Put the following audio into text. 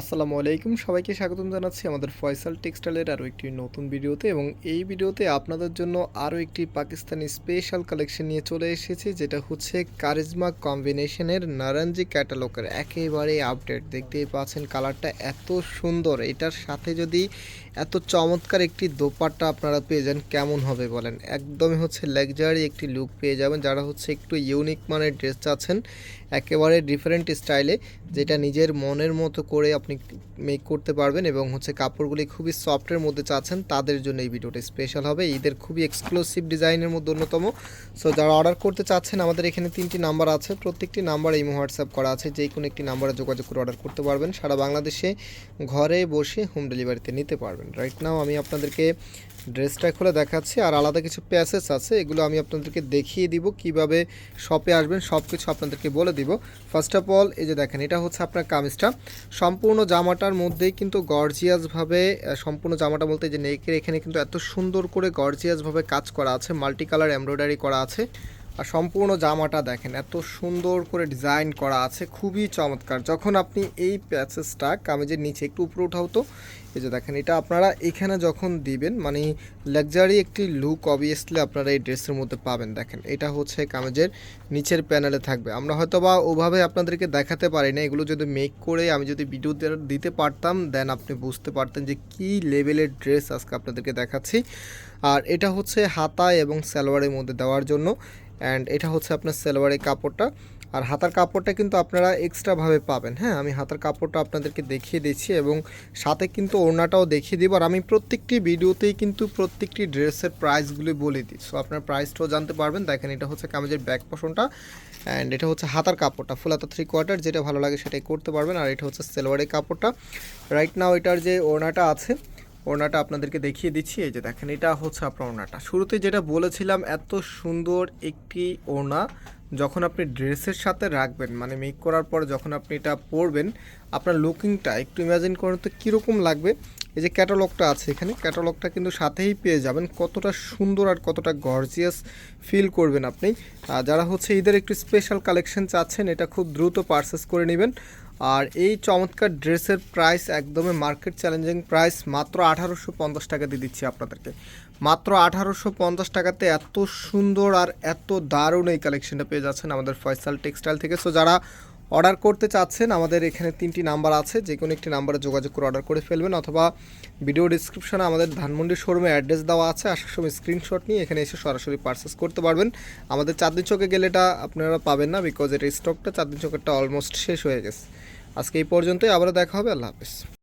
আসসালামু আলাইকুম। সবাইকে স্বাগতম জানাচ্ছি আমাদের ফয়সাল টেক্সটাইলের আরও একটি নতুন ভিডিওতে এবং এই ভিডিওতে আপনাদের জন্য আরও একটি পাকিস্তানি স্পেশাল কালেকশন নিয়ে চলে এসেছি, যেটা হচ্ছে কারিজমা কম্বিনেশনের নারাঞ্জি ক্যাটালগের একেবারে আপডেট দেখতেই পাচ্ছেন কালারটা এত সুন্দর। এটার সাথে যদি এত চমৎকার একটি দোপাট্টা আপনারা পেয়ে যান, কেমন হবে বলেন? একদমই হচ্ছে লাক্সারি একটি লুক পেয়ে যাবেন, যারা হচ্ছে একটু ইউনিক মানের ড্রেস চাচ্ছেন। একেবারে ডিফারেন্ট স্টাইলে যেটা নিজের মনের মতো করে আপনি মেক করতে পারবেন এবং হচ্ছে কাপড়গুলি খুবই সফটের মধ্যে চাচ্ছেন, তাদের জন্য এই ভিডিওটা স্পেশাল হবে। ঈদের খুবই এক্সক্লুসিভ ডিজাইনের মধ্যে অন্যতম। সো যারা অর্ডার করতে চাচ্ছেন, আমাদের এখানে তিনটি নাম্বার আছে। প্রত্যেকটি নাম্বার এই হোয়াটসঅ্যাপ করা আছে। যে কোনো একটি নাম্বারে যোগাযোগ করে অর্ডার করতে পারবেন। সারা বাংলাদেশে ঘরে বসে হোম ডেলিভারিতে নিতে পারবেন। রাইট নাও আমি আপনাদেরকে ড্রেসটা খুলে দেখাচ্ছি। আর আলাদা কিছু প্যাসেজ আছে, এগুলো আমি আপনাদেরকে দেখিয়ে দিব কীভাবে শপে আসবেন। সব কিছু আপনাদেরকে বলে দিব। ফার্স্ট অফ অল এই যে দেখেন, এটা হচ্ছে আপনার কামিজটা। সম্পূর্ণ জামাটার মধ্যেই কিন্তু গর্জিয়াসভাবে সম্পূর্ণ জামাটা বলতে যে নেকের এখানে কিন্তু এত সুন্দর করে গর্জিয়াসভাবে কাজ করা আছে। মাল্টি কালার এমব্রয়ডারি করা আছে। আর সম্পূর্ণ জামাটা দেখেন, এত সুন্দর করে ডিজাইন করা আছে, খুবই চমৎকার। যখন আপনি এই প্যাচেসটা কামেজের নিচে একটু উপরে উঠাও তো, এই যে দেখেন, এটা আপনারা এখানে যখন দিবেন মানে লাক্সারি একটি লুক অবভিয়াসলি আপনারা এই ড্রেসের মধ্যে পাবেন। দেখেন, এটা হচ্ছে কামেজের নিচের প্যানেলে থাকবে। আমরা হয়তো বা ওভাবে আপনাদেরকে দেখাতে পারি না, এগুলো যদি মেক করে আমি যদি ভিডিও দিতে পারতাম দেন আপনি বুঝতে পারতেন যে কী লেভেলের ড্রেস আজকে আপনাদেরকে দেখাচ্ছি। আর এটা হচ্ছে হাতায় এবং সালোয়ারের মধ্যে দেওয়ার জন্য। অ্যান্ড এটা হচ্ছে আপনার সালোয়ারের কাপড়টা। আর হাতার কাপড়টা কিন্তু আপনারা এক্সট্রাভাবে পাবেন। হ্যাঁ আমি হাতার কাপড়টা আপনাদেরকে দেখিয়ে দিচ্ছি এবং সাথে কিন্তু ওড়নাটাও দেখিয়ে দিব। আর আমি প্রত্যেকটি ভিডিওতেই কিন্তু প্রত্যেকটি ড্রেসের প্রাইসগুলি বলে দিই। সো আপনার প্রাইসটাও জানতে পারবেন। দেখেন, এটা হচ্ছে কামিজের ব্যাক পোষণটা অ্যান্ড এটা হচ্ছে হাতার কাপড়টা ফুল হাতা থ্রি কোয়ার্টার যেটা ভালো লাগে সেটাই করতে পারবেন। আর এটা হচ্ছে সেলোয়ারের কাপড়টা। রাইট নাও এটার যে ওড়নাটা আছে ওড়নাটা আপনাদেরকে দেখিয়ে দিচ্ছি, এই যে দেখেন, এটা হচ্ছে আপনার ওড়নাটা। শুরুতে যেটা বলেছিলাম, এত সুন্দর একটি ওড়না, যখন আপনি ড্রেসের সাথে রাখবেন মানে মেক করার পর যখন আপনি এটা পরবেন, আপনার লুকিংটা একটু ইমাজিন করেন তো কীরকম লাগবে। এই যে ক্যাটালগটা আছে এখানে ক্যাটালগটা কিন্তু সাথেই পেয়ে যাবেন। কতটা সুন্দর আর কতটা গর্জিয়াস ফিল করবেন আপনি। যারা হচ্ছে ঈদের একটু স্পেশাল কালেকশন চাচ্ছেন, এটা খুব দ্রুত পারচেস করে নেবেন। আর এই চমৎকার ড্রেসের প্রাইস একদমই মার্কেট চ্যালেঞ্জিং প্রাইস মাত্র আঠারোশো পঞ্চাশ টাকা দিয়ে দিচ্ছি আপনাদেরকে। মাত্র আঠারোশো পঞ্চাশ টাকাতে এত সুন্দর আর এত দারুণ এই কালেকশনটা পেয়ে যাচ্ছেন আমাদের ফয়সাল টেক্সটাইল থেকে। সো যারা অর্ডার করতে চাচ্ছেন, আমাদের এখানে তিনটি নাম্বার আছে, যে কোনো একটি নাম্বারে যোগাযোগ করে অর্ডার করে ফেলবেন, অথবা ভিডিও ডিসক্রিপশনে আমাদের ধানমন্ডি শোরুমে অ্যাড্রেস দেওয়া আছে, আসার সময় স্ক্রিনশট নিয়ে এখানে এসে সরাসরি পারচেস করতে পারবেন। আমাদের চাঁদনি চোখে গেলে এটা আপনারা পাবেন না বিকজ এটা স্টকটা চাঁদনি চোখেরটা অলমোস্ট শেষ হয়ে গেছে। আজকে এই পর্যন্তই, আবারও দেখা হবে, আল্লাহ হাফিজ।